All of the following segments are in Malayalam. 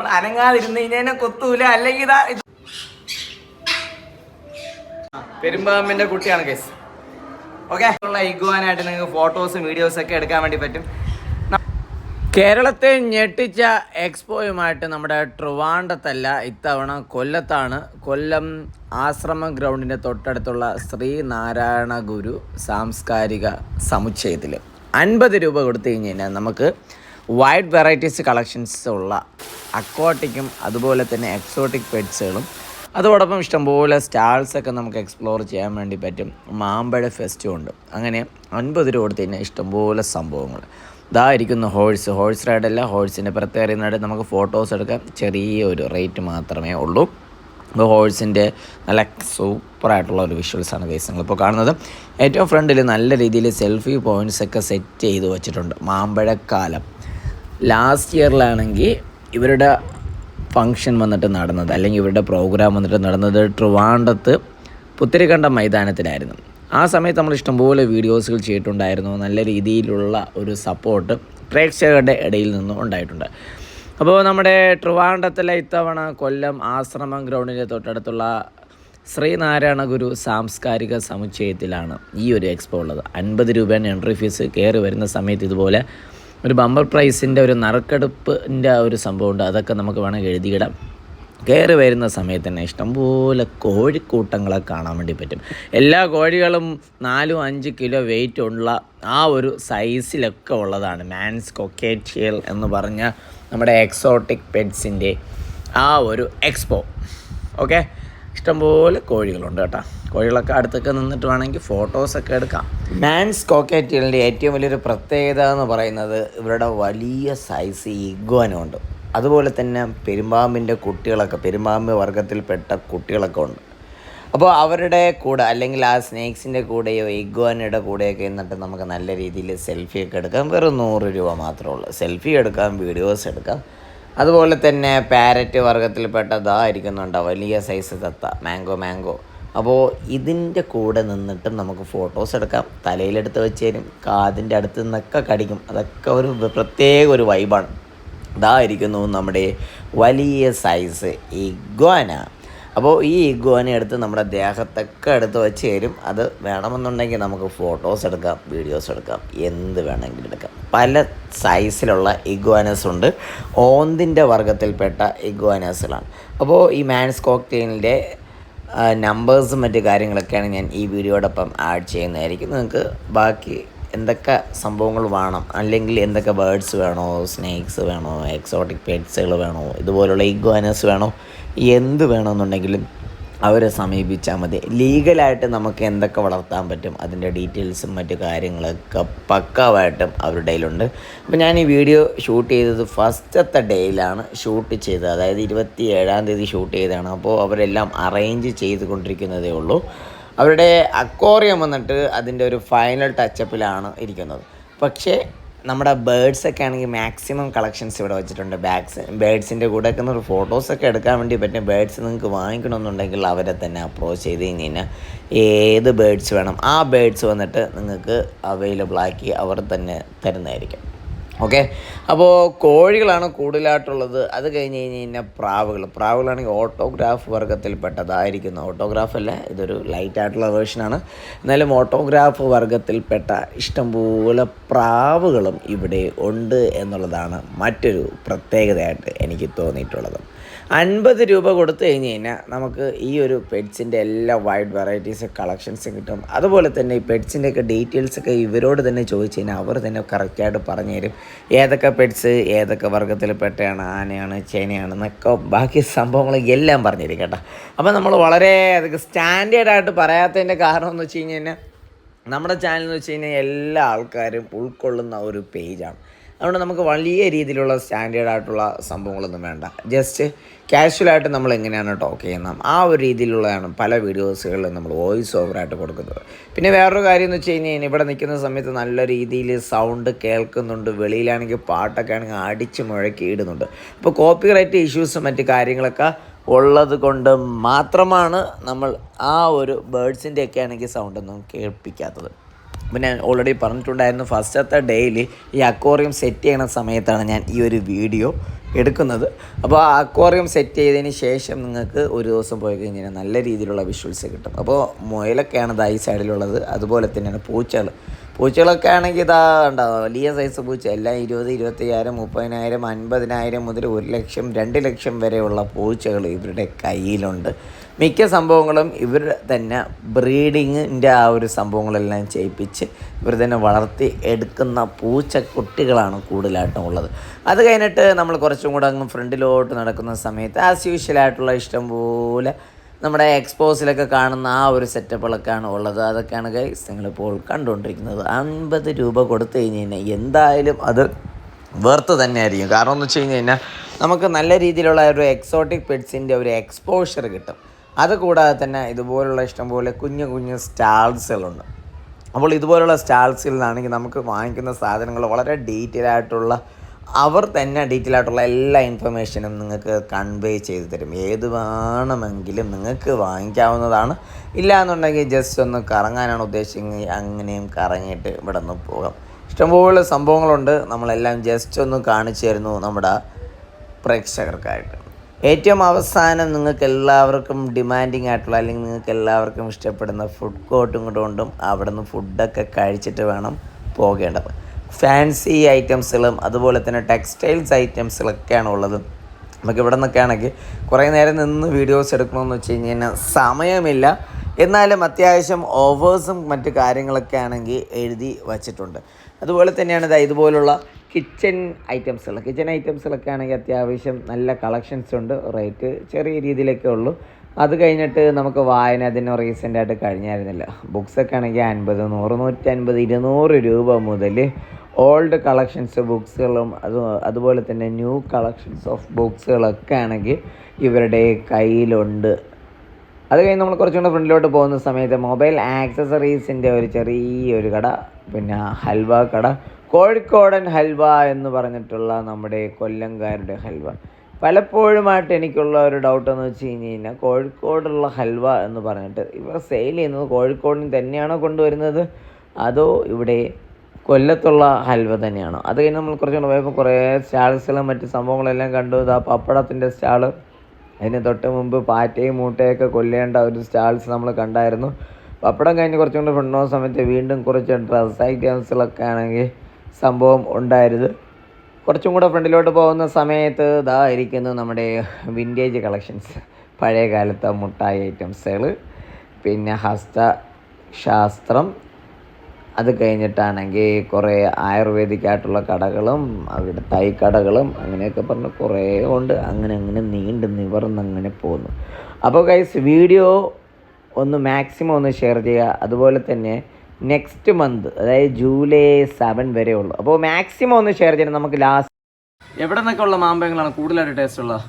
നമ്മൾ അനങ്ങാതിരുന്ന് കഴിഞ്ഞാൽ കൊത്തൂല. അല്ലെങ്കിൽ ഇതാ പെരുമ്പാമ്പിന്റെ കുട്ടിയാണ് കേസ് ഓക്കെ ഉള്ള ഇഗ്വാനായിട്ട് നിങ്ങൾക്ക് ഫോട്ടോസും വീഡിയോസും ഒക്കെ എടുക്കാൻ വേണ്ടി പറ്റും. കേരളത്തെ ഞെട്ടിച്ച എക്സ്പോയുമായിട്ട് നമ്മുടെ ട്രിവാണ്ടത്തല്ല ഇത്തവണ കൊല്ലത്താണ് കൊല്ലം ആശ്രമ ഗ്രൗണ്ടിന്റെ തൊട്ടടുത്തുള്ള ശ്രീനാരായണ ഗുരു സാംസ്കാരിക സമുച്ചയത്തിൽ അൻപത് രൂപ കൊടുത്തു കഴിഞ്ഞ് കഴിഞ്ഞാൽ നമുക്ക് വൈഡ് വെറൈറ്റീസ് കളക്ഷൻസ് ഉള്ള അക്വാട്ടിക്കും അതുപോലെ തന്നെ എക്സോട്ടിക് പെറ്റ്സുകളും അതോടൊപ്പം ഇഷ്ടംപോലെ സ്റ്റാൾസൊക്കെ നമുക്ക് എക്സ്പ്ലോർ ചെയ്യാൻ വേണ്ടി പറ്റും. മാമ്പഴ ഫെസ്റ്റും ഉണ്ട്. അങ്ങനെ അൻപത് രൂപ കൊടുത്ത് തന്നെ ഇഷ്ടംപോലെ സംഭവങ്ങൾ. ഇതായിരിക്കുന്നു ഹോഴ്സ് ഹോഴ്സ് റൈഡല്ല ഹോഴ്സിന്റെ പ്രത്യേകത നമുക്ക് ഫോട്ടോസ് എടുക്കാൻ ചെറിയൊരു റേറ്റ് മാത്രമേ ഉള്ളൂ. അപ്പോൾ ഹോഴ്സിന്റെ നല്ല സൂപ്പറായിട്ടുള്ള ഒരു വിഷ്വൽസാണ് ഗൈസ് നിങ്ങളിപ്പോൾ കാണുന്നത്. ഏറ്റവും ഫ്രണ്ടിൽ നല്ല രീതിയിൽ സെൽഫി പോയിന്റ്സ് ഒക്കെ സെറ്റ് ചെയ്ത് വെച്ചിട്ടുണ്ട്. മാമ്പഴക്കാലം. ലാസ്റ്റ് ഇയറിലാണെങ്കിൽ ഇവരുടെ ഫങ്ഷൻ വന്നിട്ട് നടന്നത് അല്ലെങ്കിൽ ഇവരുടെ പ്രോഗ്രാം വന്നിട്ട് നടന്നത് ട്രിവാണ്ടത്ത് പുത്തിരിക്കണ്ടം മൈതാനത്തിലായിരുന്നു. ആ സമയത്ത് നമ്മൾ ഇഷ്ടംപോലെ വീഡിയോസുകൾ ചെയ്തിട്ടുണ്ടായിരുന്നു. നല്ല രീതിയിലുള്ള ഒരു സപ്പോർട്ട് പ്രേക്ഷകരുടെ ഇടയിൽ നിന്നും ഉണ്ടായിട്ടുണ്ട്. അപ്പോൾ നമ്മുടെ ട്രിവാണ്ടത്തിലെ ഇത്തവണ കൊല്ലം ആശ്രമം ഗ്രൗണ്ടിന്റെ തൊട്ടടുത്തുള്ള ശ്രീനാരായണ ഗുരു സാംസ്കാരിക സമുച്ചയത്തിലാണ് ഈ ഒരു എക്സ്പോ ഉള്ളത്. അൻപത് രൂപയാണ് എൻട്രി ഫീസ് കയറി വരുന്ന സമയത്ത് ഇതുപോലെ ഒരു ബമ്പർ പ്രൈസിന്റെ ഒരു നറുക്കെടുപ്പിന്റെ ഒരു സംഭവമുണ്ട്. അതൊക്കെ നമുക്ക് വേണമെങ്കിൽ എഴുതിയിടാം. കയറി വരുന്ന സമയത്ത് തന്നെ ഇഷ്ടംപോലെ കോഴിക്കൂട്ടങ്ങളെ കാണാൻ വേണ്ടി പറ്റും. എല്ലാ കോഴികളും നാലും അഞ്ച് കിലോ വെയിറ്റ് ഉള്ള ആ ഒരു സൈസിലൊക്കെ ഉള്ളതാണ്. മാൻസ് കൊക്കേറ്റിയൽ എന്ന് പറഞ്ഞ നമ്മുടെ എക്സോട്ടിക് പെറ്റ്സിന്റെ ആ ഒരു എക്സ്പോ ഓക്കെ ഇഷ്ടംപോലെ കോഴികളുണ്ട് കേട്ടോ. കോഴികളൊക്കെ അടുത്തൊക്കെ നിന്നിട്ട് വേണമെങ്കിൽ ഫോട്ടോസൊക്കെ എടുക്കാം. മാൻസ് കോക്കേറ്റിയലിന്റെ ഏറ്റവും വലിയൊരു പ്രത്യേകത എന്ന് പറയുന്നത് ഇവരുടെ വലിയ സൈസ് ഇഗ്വാനുണ്ട് അതുപോലെ തന്നെ പെരുമ്പാമ്പിന്റെ കുട്ടികളൊക്കെ പെരുമ്പാമ്പ് വർഗത്തിൽപ്പെട്ട കുട്ടികളൊക്കെ ഉണ്ട്. അപ്പോൾ അവരുടെ കൂടെ അല്ലെങ്കിൽ ആ സ്നേക്സിന്റെ കൂടെയോ ഇഗ്വാനയുടെ കൂടെയൊക്കെ എന്നിട്ട് നമുക്ക് നല്ല രീതിയിൽ സെൽഫിയൊക്കെ എടുക്കാം. വെറും നൂറ് രൂപ മാത്രമേ ഉള്ളൂ. സെൽഫി എടുക്കാം വീഡിയോസ് എടുക്കാം. അതുപോലെ തന്നെ പാരറ്റ് വർഗത്തിൽപ്പെട്ടതാ ഇരിക്കുന്നുണ്ട്. വലിയ സൈസ് തത്ത. മാംഗോ മാംഗോ അപ്പോൾ ഇതിന്റെ കൂടെ നിന്നിട്ടും നമുക്ക് ഫോട്ടോസ് എടുക്കാം. തലയിലെടുത്ത് വെച്ച് തരും കാതിന്റെ അടുത്ത് നിന്നൊക്കെ കടിക്കും. അതൊക്കെ ഒരു പ്രത്യേക ഒരു വൈബാണ് ഇതായിരിക്കുന്നു നമ്മുടെ വലിയ സൈസ് ഇഗ്വാന അപ്പോൾ ഈ ഇഗ്വാന എടുത്ത് നമ്മുടെ ദേഹത്തൊക്കെ എടുത്ത് വെച്ച് തരും. അത് വേണമെന്നുണ്ടെങ്കിൽ നമുക്ക് ഫോട്ടോസ് എടുക്കാം വീഡിയോസ് എടുക്കാം എന്ത് വേണമെങ്കിലും എടുക്കാം. പല സൈസിലുള്ള ഇഗ്വാനസ് ഉണ്ട്. ഓന്തിന്റെ വർഗത്തിൽപ്പെട്ട ഇഗ്വാനസുകളാണ് അപ്പോൾ ഈ മാൻസ് കോക്ടെയിലിന്റെ നമ്പേഴ്സും മറ്റു കാര്യങ്ങളൊക്കെയാണ് ഞാൻ ഈ വീഡിയോടൊപ്പം ആഡ് ചെയ്യുന്നതായിരിക്കും. നിങ്ങൾക്ക് ബാക്കി എന്തൊക്കെ സംഭവങ്ങൾ വേണം? അല്ലെങ്കിൽ എന്തൊക്കെ ബേർഡ്സ് വേണോ? സ്നേക്സ് വേണോ? എക്സോട്ടിക് പെറ്റ്സുകൾ വേണോ? ഇതുപോലുള്ള ഇഗ്വാനസ് വേണോ? എന്ത് വേണമെന്നുണ്ടെങ്കിലും അവരെ സമീപിച്ചാൽ മതി. ലീഗലായിട്ട് നമുക്ക് എന്തൊക്കെ വളർത്താൻ പറ്റും അതിന്റെ ഡീറ്റെയിൽസും മറ്റു കാര്യങ്ങളൊക്കെ പക്കാവായിട്ടും അവരുടെ കയ്യിലുണ്ട്. അപ്പോൾ ഞാൻ ഈ വീഡിയോ ഷൂട്ട് ചെയ്തത് ഫസ്റ്റത്തെ ഡേയിലാണ് ഷൂട്ട് ചെയ്തത്. അതായത് ഇരുപത്തി ഏഴാം തീയതി ഷൂട്ട് ചെയ്തതാണ്. അപ്പോൾ അവരെല്ലാം അറേഞ്ച് ചെയ്തുകൊണ്ടിരിക്കുന്നതേ ഉള്ളൂ. അവരുടെ അക്വോറിയം വന്നിട്ട് അതിന്റെ ഒരു ഫൈനൽ ടച്ചപ്പിലാണ് ഇരിക്കുന്നത്. പക്ഷേ നമ്മുടെ ബേഡ്സൊക്കെ ആണെങ്കിൽ മാക്സിമം കളക്ഷൻസ് ഇവിടെ വെച്ചിട്ടുണ്ട്. ബാഗ്സ് ബേഡ്സിന്റെ കൂടെ ഒക്കെ ഒരു ഫോട്ടോസൊക്കെ എടുക്കാൻ വേണ്ടി പറ്റും ബേഡ്സ് നിങ്ങൾക്ക് വാങ്ങിക്കണമെന്നുണ്ടെങ്കിൽ അവരെ തന്നെ അപ്രോച്ച് ചെയ്ത് കഴിഞ്ഞ് കഴിഞ്ഞാൽ ഏത് ബേഡ്സ് വേണം ആ ബേഡ്സ് വന്നിട്ട് നിങ്ങൾക്ക് അവൈലബിൾ ആക്കി അവർ തന്നെ തരുന്നതായിരിക്കും. ഓക്കെ? അപ്പോൾ കോഴികളാണ് കൂടുതലായിട്ടുള്ളത്. അത് കഴിഞ്ഞ് കഴിഞ്ഞ് കഴിഞ്ഞാൽ പ്രാവുകൾ. പ്രാവുകളാണെങ്കിൽ ഓട്ടോഗ്രാഫ് വർഗത്തിൽപ്പെട്ടതായിരിക്കുന്നു ഓട്ടോഗ്രാഫ് അല്ല ഇതൊരു ലൈറ്റ് ആയിട്ടുള്ള വേർഷനാണ് എന്നാലും ഓട്ടോഗ്രാഫ് വർഗത്തിൽപ്പെട്ട ഇഷ്ടംപോലെ പ്രാവുകളും ഇവിടെ ഉണ്ട് എന്നുള്ളതാണ് മറ്റൊരു പ്രത്യേകതയായിട്ട് എനിക്ക് തോന്നിയിട്ടുള്ളത്. അൻപത് രൂപ കൊടുത്തു കഴിഞ്ഞ് കഴിഞ്ഞാൽ നമുക്ക് ഈ ഒരു പെറ്റ്സിന്റെ എല്ലാ വൈഡ് വെറൈറ്റീസ് കളക്ഷൻസ് കിട്ടും. അതുപോലെ തന്നെ ഈ പെഡ്സിന്റെയൊക്കെ ഡീറ്റെയിൽസ് ഒക്കെ ഇവരോട് തന്നെ ചോദിച്ചു കഴിഞ്ഞാൽ അവർ തന്നെ കറക്റ്റായിട്ട് പറഞ്ഞു തരും. ഏതൊക്കെ പെറ്റ്സ് ഏതൊക്കെ വർഗത്തിൽപ്പെട്ടയാണ് ആനയാണ് ചേനയാണ് എന്നൊക്കെ ബാക്കി സംഭവങ്ങൾ എല്ലാം പറഞ്ഞു തരും കേട്ടോ. അപ്പോൾ നമ്മൾ വളരെ അതൊക്കെ സ്റ്റാൻഡേർഡായിട്ട് പറയാത്തതിന്റെ കാരണം എന്ന് വെച്ച് കഴിഞ്ഞാൽ നമ്മുടെ ചാനൽ എന്ന് വെച്ച് കഴിഞ്ഞാൽ എല്ലാ ആൾക്കാരും ഉൾക്കൊള്ളുന്ന ഒരു പേജാണ് അതുകൊണ്ട് നമുക്ക് വലിയ രീതിയിലുള്ള സ്റ്റാൻഡേർഡ് ആയിട്ടുള്ള സംഭവങ്ങളൊന്നും വേണ്ട. ജസ്റ്റ് കാഷ്വലായിട്ട് നമ്മൾ എങ്ങനെയാണ് ടോക്ക് ചെയ്യുന്നത്? ആ ഒരു രീതിയിലുള്ളതാണ് പല വീഡിയോസുകളിലും നമ്മൾ വോയിസ് ഓവറായിട്ട് കൊടുക്കുന്നത്. പിന്നെ വേറൊരു കാര്യം എന്ന് വെച്ച് കഴിഞ്ഞാൽ ഇവിടെ നിൽക്കുന്ന സമയത്ത് നല്ല രീതിയിൽ സൗണ്ട് കേൾക്കുന്നുണ്ട്. വെളിയിലാണെങ്കിൽ പാട്ടൊക്കെ ആണെങ്കിൽ അടിച്ച് മുഴക്കി ഇടുന്നുണ്ട്. അപ്പോൾ കോപ്പി റൈറ്റ് ഇഷ്യൂസും മറ്റു കാര്യങ്ങളൊക്കെ ഉള്ളത് കൊണ്ട് മാത്രമാണ് നമ്മൾ ആ ഒരു ബേഡ്സിന്റെയൊക്കെ ആണെങ്കിൽ സൗണ്ടൊന്നും കേൾപ്പിക്കാത്തത്. അപ്പം ഞാൻ ഓൾറെഡി പറഞ്ഞിട്ടുണ്ടായിരുന്നു ഫസ്റ്റത്തെ ഡേയിൽ ഈ അക്വോറിയം സെറ്റ് ചെയ്യണ സമയത്താണ് ഞാൻ ഈ ഒരു വീഡിയോ എടുക്കുന്നത്. അപ്പോൾ ആ അക്വാറിയം സെറ്റ് ചെയ്തതിന് ശേഷം നിങ്ങൾക്ക് ഒരു ദിവസം പോയി കഴിഞ്ഞാൽ നല്ല രീതിയിലുള്ള വിഷ്വൽസ് കിട്ടും. അപ്പോൾ മുയലൊക്കെയാണ് ഇതാ ഈ സൈഡിലുള്ളത് അതുപോലെ തന്നെയാണ് പൂച്ചകൾ. പൂച്ചകളൊക്കെ ആണെങ്കിൽ ഇതാ ഉണ്ടാവും വലിയ സൈസ് പൂച്ച. എല്ലാം ഇരുപത് ഇരുപത്തയ്യായിരം മുപ്പതിനായിരം അൻപതിനായിരം മുതൽ ഒരു ലക്ഷം രണ്ട് ലക്ഷം വരെയുള്ള പൂച്ചകൾ ഇവരുടെ കയ്യിലുണ്ട്. മിക്ക സംഭവങ്ങളും ഇവർ തന്നെ ബ്രീഡിങ്ങിന്റെ ആ ഒരു സംഭവങ്ങളെല്ലാം ചെയ്യിപ്പിച്ച് ഇവർ തന്നെ വളർത്തി എടുക്കുന്ന പൂച്ചക്കുട്ടികളാണ് കൂടുതലായിട്ടും ഉള്ളത്. അത് കഴിഞ്ഞിട്ട് നമ്മൾ കുറച്ചും കൂടെ അങ്ങ് ഫ്രണ്ടിലോട്ട് നടക്കുന്ന സമയത്ത് ആസ് യൂഷ്വലായിട്ടുള്ള ഇഷ്ടം പോലെ നമ്മുടെ എക്സ്പോസിലൊക്കെ കാണുന്ന ആ ഒരു സെറ്റപ്പുകളൊക്കെയാണ് ഉള്ളത്. അതൊക്കെയാണ് ഗൈസ് നിങ്ങളിപ്പോൾ കണ്ടുകൊണ്ടിരിക്കുന്നത്. അൻപത് രൂപ കൊടുത്തു കഴിഞ്ഞ് കഴിഞ്ഞാൽ എന്തായാലും അത് വെർത്ത് തന്നെയായിരിക്കും. കാരണം എന്ന് വെച്ച് കഴിഞ്ഞ് കഴിഞ്ഞാൽ നമുക്ക് നല്ല രീതിയിലുള്ള ഒരു എക്സോട്ടിക് പെറ്റ്സിന്റെ ഒരു എക്സ്പോഷർ കിട്ടും. അത് കൂടാതെ തന്നെ ഇതുപോലുള്ള ഇഷ്ടംപോലെ കുഞ്ഞു കുഞ്ഞു സ്റ്റാൾസുകളുണ്ട്. അപ്പോൾ ഇതുപോലുള്ള സ്റ്റാൾസിൽ നിന്നാണെങ്കിൽ നമുക്ക് വാങ്ങിക്കുന്ന സാധനങ്ങൾ വളരെ ഡീറ്റെയിൽ ആയിട്ടുള്ള അവർ തന്നെ ഡീറ്റെയിൽ ആയിട്ടുള്ള എല്ലാ ഇൻഫർമേഷനും നിങ്ങൾക്ക് കൺവേ ചെയ്ത് തരും. ഏത് വേണമെങ്കിലും നിങ്ങൾക്ക് വാങ്ങിക്കാവുന്നതാണ്. ഇല്ല എന്നുണ്ടെങ്കിൽ ജസ്റ്റ് ഒന്ന് കറങ്ങാനാണ് ഉദ്ദേശിക്കുന്നത് അങ്ങനെയും കറങ്ങിയിട്ട് ഇവിടെ നിന്ന് പോകാം. ഇഷ്ടംപോലെ സംഭവങ്ങളുണ്ട്. നമ്മളെല്ലാം ജസ്റ്റ് ഒന്ന് കാണിച്ചു തരുന്നു നമ്മുടെ പ്രേക്ഷകർക്കായിട്ട്. ഏറ്റവും അവസാനം നിങ്ങൾക്ക് എല്ലാവർക്കും ഡിമാൻഡിങ് ആയിട്ടുള്ള അല്ലെങ്കിൽ നിങ്ങൾക്ക് എല്ലാവർക്കും ഇഷ്ടപ്പെടുന്ന ഫുഡ് കോർട്ടും കൊണ്ടും അവിടെ നിന്ന് ഫുഡൊക്കെ കഴിച്ചിട്ട് വേണം പോകേണ്ടത്. ഫാൻസി ഐറ്റംസുകളും അതുപോലെ തന്നെ ടെക്സ്റ്റൈൽസ് ഐറ്റംസുകളൊക്കെയാണ് ഉള്ളത്. നമുക്ക് ഇവിടെ നിന്നൊക്കെ ആണെങ്കിൽ കുറേ നേരം നിന്ന് വീഡിയോസ് എടുക്കണമെന്ന് വെച്ച് കഴിഞ്ഞ് കഴിഞ്ഞാൽ സമയമില്ല. എന്നാലും അത്യാവശ്യം ഓവേഴ്സും മറ്റു കാര്യങ്ങളൊക്കെ ആണെങ്കിൽ എഴുതി വച്ചിട്ടുണ്ട്. അതുപോലെ തന്നെയാണ് ഇതാ ഇതുപോലുള്ള കിച്ചൺ ഐറ്റംസുകൾ കിച്ചൺ ഐറ്റംസുകളൊക്കെ ആണെങ്കിൽ അത്യാവശ്യം നല്ല കളക്ഷൻസ് ഉണ്ട് റേറ്റ് ചെറിയ രീതിയിലൊക്കെ ഉള്ളൂ. അത് കഴിഞ്ഞിട്ട് നമുക്ക് വായന അതിന് റീസെന്റ് ആയിട്ട് കഴിഞ്ഞായിരുന്നില്ല. ബുക്സൊക്കെ ആണെങ്കിൽ അൻപത് നൂറ് നൂറ്റൻപത് ഇരുന്നൂറ് രൂപ മുതൽ ഓൾഡ് കളക്ഷൻസ് ബുക്സുകളും അത് അതുപോലെ തന്നെ ന്യൂ കളക്ഷൻസ് ഓഫ് ബുക്സുകളൊക്കെ ആണെങ്കിൽ ഇവരുടെ കയ്യിലുണ്ട്. അത് കഴിഞ്ഞ് നമ്മൾ കുറച്ചുകൂടെ ഫ്രണ്ടിലോട്ട് പോകുന്ന സമയത്ത് മൊബൈൽ ആക്സസറീസിന്റെ ഒരു ചെറിയൊരു കട പിന്നെ ഹൽവ കട കോഴിക്കോടൻ ഹൽവ എന്ന് പറഞ്ഞിട്ടുള്ള നമ്മുടെ കൊല്ലംകാരുടെ ഹൽവ. പലപ്പോഴുമായിട്ട് എനിക്കുള്ള ഒരു ഡൗട്ട് എന്ന് വെച്ച് കഴിഞ്ഞ് കഴിഞ്ഞാൽ കോഴിക്കോടുള്ള ഹൽവ എന്ന് പറഞ്ഞിട്ട് ഇവർ സെയിൽ ചെയ്യുന്നത് കോഴിക്കോടിന് തന്നെയാണോ കൊണ്ടുവരുന്നത്? അതോ ഇവിടെ കൊല്ലത്തുള്ള ഹൽവ തന്നെയാണോ? അത് കഴിഞ്ഞ് നമ്മൾ കുറച്ചുകൂടെ പോയപ്പോൾ കുറേ സ്റ്റാൾസുകളും മറ്റ് സംഭവങ്ങളെല്ലാം കണ്ടു. ആ പപ്പടത്തിന്റെ സ്റ്റാൾ അതിന് തൊട്ട് മുമ്പ് പാറ്റയും മൂട്ടയൊക്കെ കൊല്ലേണ്ട ഒരു സ്റ്റാൾസ് നമ്മൾ കണ്ടായിരുന്നു. പപ്പടം കഴിഞ്ഞ് കുറച്ചും കൂടെ ഫ്രണ്ട് സമയത്ത് വീണ്ടും കുറച്ച് ഡ്രസ് ഐറ്റംസുകളൊക്കെ ആണെങ്കിൽ സംഭവം ഉണ്ടായിരുന്നത്. കുറച്ചും കൂടെ ഫ്രണ്ടിലോട്ട് പോകുന്ന സമയത്ത് ഇതാ ഇരിക്കുന്നു നമ്മുടെ വിന്റേജ് കളക്ഷൻസ് പഴയ കാലത്തെ മുട്ടായി ഐറ്റംസുകൾ പിന്നെ ഹസ്ത ശാസ്ത്രം അത് കഴിഞ്ഞിട്ടാണെങ്കിൽ കുറേ ആയുർവേദിക് ആയിട്ടുള്ള കടകളും അവിടെ തൈ കടകളും അങ്ങനെയൊക്കെ പറഞ്ഞ് കുറേ ഉണ്ട്. അങ്ങനെ അങ്ങനെ നീണ്ട് നിവർന്ന് അങ്ങനെ പോകുന്നു അപ്പോൾ ഗൈസ് വീഡിയോ ഒന്ന് മാക്സിമം ഒന്ന് ഷെയർ ചെയ്യുക. അതുപോലെ തന്നെ നെക്സ്റ്റ് മന്ത് അതായത് ജൂലൈ സെവൻ വരെ ഉള്ളൂ. അപ്പോൾ മാക്സിമം ഒന്ന് ഷെയർ ചെയ്യണം. നമുക്ക് ലാസ്റ്റ് എവിടെ നിന്നൊക്കെ ഉള്ള മാമ്പഴങ്ങളാണ് കൂടുതലായിട്ട് ടേസ്റ്റ് ഉള്ളത്?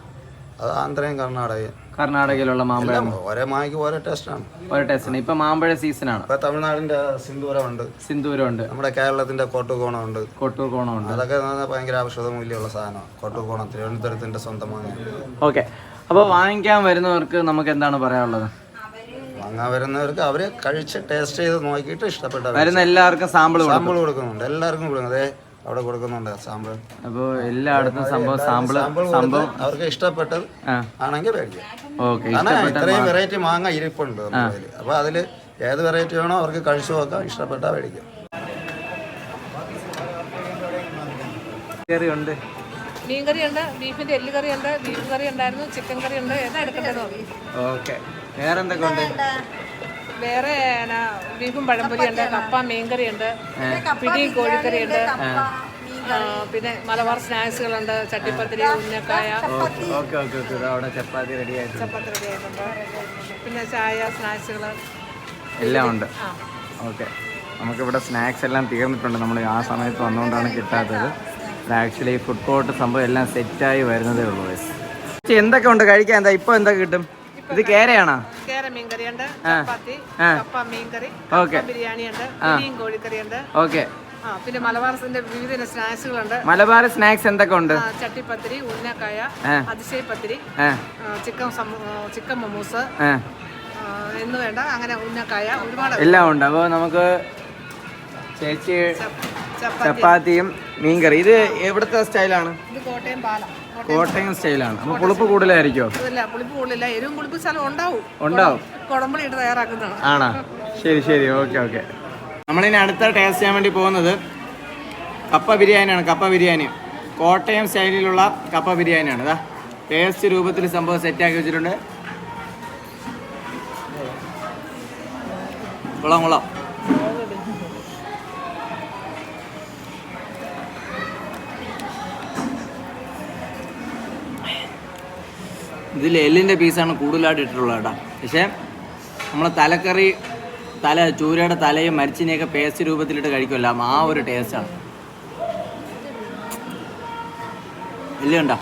അത് ആന്ധ്രയും കർണാടകയും. കർണാടകയിലുള്ള മാമ്പഴം ഒരേ മായ്ക്ക് ഓരോ ടേസ്റ്റാണ് ഓരോ ടേസ്റ്റാണ് ഇപ്പൊ മാമ്പഴ സീസണാണ് ഇപ്പൊ തമിഴ്നാടിന്റെ സിന്ദൂരമുണ്ട്. സിന്ദൂരമുണ്ട്. നമ്മുടെ കേരളത്തിന്റെ കോട്ടുകോണമുണ്ട്. കൊട്ടൂർ കോണമുണ്ട് അതൊക്കെ ഭയങ്കര ഔഷധ മൂല്യമുള്ള സാധനമാണ്. കോട്ടുകോണം തിരുവനന്തപുരത്തിന്റെ സ്വന്തമാണ് ഓക്കെ. അപ്പോൾ വാങ്ങിക്കാൻ വരുന്നവർക്ക് നമുക്ക് എന്താണ് പറയാനുള്ളത്? വാങ്ങാൻ വരുന്നവർക്ക് അവർ കഴിച്ച് ടേസ്റ്റ് ചെയ്ത് നോക്കിയിട്ട് ഇഷ്ടപ്പെട്ട വരുന്ന എല്ലാവർക്കും സാമ്പിൾ സാമ്പിൾ കൊടുക്കുന്നുണ്ട്. എല്ലാവർക്കും കൊടുക്കുന്നത് അതെ അവിടെ കൊടുക്കുന്നുണ്ട് സാമ്പിൾ അപ്പോൾ എല്ലായിടത്തും സംഭവം സാമ്പിൾ സാമ്പിൾ സംഭവം അവർക്ക് ഇഷ്ടപ്പെട്ടത് ആണെങ്കിൽ മേടിക്കാം. ഓക്കെ ഇത്രയും വെറൈറ്റി മാങ്ങ ഇരിപ്പുണ്ട് നമ്മുടെ കയ്യിൽ. അപ്പൊ അതിൽ ഏത് വെറൈറ്റി വേണോ അവർക്ക് കഴിച്ചു നോക്കാം. ഇഷ്ടപ്പെട്ടാൽ മേടിക്കാം. ഉണ്ട് മീൻ കറിയുണ്ട് ബീഫിന്റെ എല്ല് ഉണ്ട് ബീഫ് കറി ഉണ്ടായിരുന്നു ചിക്കൻ കറി ഉണ്ട് ഏതാ എടുക്കേണ്ടത്? ഓക്കെ. വേറെ എന്തൊക്കെ ഉണ്ട് വേറെ ബീഫും പഴംപൊരി ഉണ്ട് കപ്പ മീൻകറി ഉണ്ട് പിടി കോഴിക്കറി ഉണ്ട് പിന്നെ മലബാർ സ്നാക്സുകളുണ്ട് ചട്ടിപ്പത്തിരി ഉന്നക്കായ. Okay okay okay. അവിടെ ചപ്പാത്തി റെഡി ആയിട്ട് ചപ്പാത്തി റെഡി ആയിട്ടുണ്ട്. പിന്നെ ചായ സ്നാക്സുകൾ എല്ലാം ഉണ്ട്. ഓക്കെ. നമുക്കിവിടെ സ്നാക്സ് എല്ലാം തീർന്നിട്ടുണ്ട്. നമ്മൾ ആ സമയത്ത് വന്നുകൊണ്ടാണ് കിട്ടാത്തത്. ആക്ച്വലി ഫുഡ് കോർട്ട് സംഭവം എല്ലാം സെറ്റായി വരുന്നതേ ഉള്ളൂ എന്തൊക്കെ ഉണ്ട്? കഴിക്കാൻ എന്താ? ഇപ്പോൾ എന്തൊക്കെ കിട്ടും? ഇത് കേരയാണോ? കേര മീൻ കറി ഉണ്ട് ചപ്പാത്തി. കപ്പ മീൻ കറി ഓക്കെ. കപ്പ ബിരിയാണി ഉണ്ട് കോഴിക്കറി ഉണ്ട്. ഓക്കെ. പിന്നെ മലബാറിന്റെ വിവിധ സ്നാക്സുകളുണ്ട് മലബാർ സ്നാക്സ് എന്തൊക്കെ ഉണ്ട്? ചട്ടിപ്പത്തിരി ഉന്നക്കായ. അതിശയ പത്തിരി ചിക്കൻ ചിക്കൻ ആ, എന്ന് വേണ്ട അങ്ങനെ ഉന്നക്കായ ഒരുപാട് എല്ലാം ഉണ്ട്. അപ്പോൾ നമുക്ക് ചേച്ചി ചപ്പാത്തിയും മീൻകറി. ഇത് എവിടുത്തെ സ്റ്റൈലാണ്? കോട്ടയം സ്റ്റൈലാണ്. അപ്പൊ പുളിപ്പ് കൂടുതലായിരിക്കോ പുളിപ്പ് കൂടുതലില്ല. എരിവും പുളിപ്പ് സ്ഥലം ഉണ്ടാവും. ഉണ്ടാവും. കുടമ്പളി ഇട്ട് തയ്യാറാക്കുന്നതാണ്. ആണോ? ശരി ശരി. Okay okay. നമ്മളിനി അടുത്ത ടേസ്റ്റ് ചെയ്യാൻ വേണ്ടി പോകുന്നത് കപ്പ ബിരിയാണിയാണ്. കപ്പ ബിരിയാണി. കോട്ടയം സ്റ്റൈലിലുള്ള കപ്പ ബിരിയാണിയാണ്. ഇതാ ടേസ്റ്റ് രൂപത്തിൽ സംഭവം സെറ്റാക്കി വെച്ചിട്ടുണ്ട്. കുളം കൊള്ളാം ഇതിൽ എല്ലിന്റെ പീസാണ് കൂടുതലായിട്ട് ഇട്ടിട്ടുള്ളത് കേട്ടോ. പക്ഷേ നമ്മൾ തലക്കറി തല ചൂരയുടെ തലയും മരിച്ചിനെയൊക്കെ പേസ്റ്റ് രൂപത്തിലിട്ട് കഴിക്കുമല്ലോ. ആ ഒരു ടേസ്റ്റാണ് എല്ലുണ്ടോ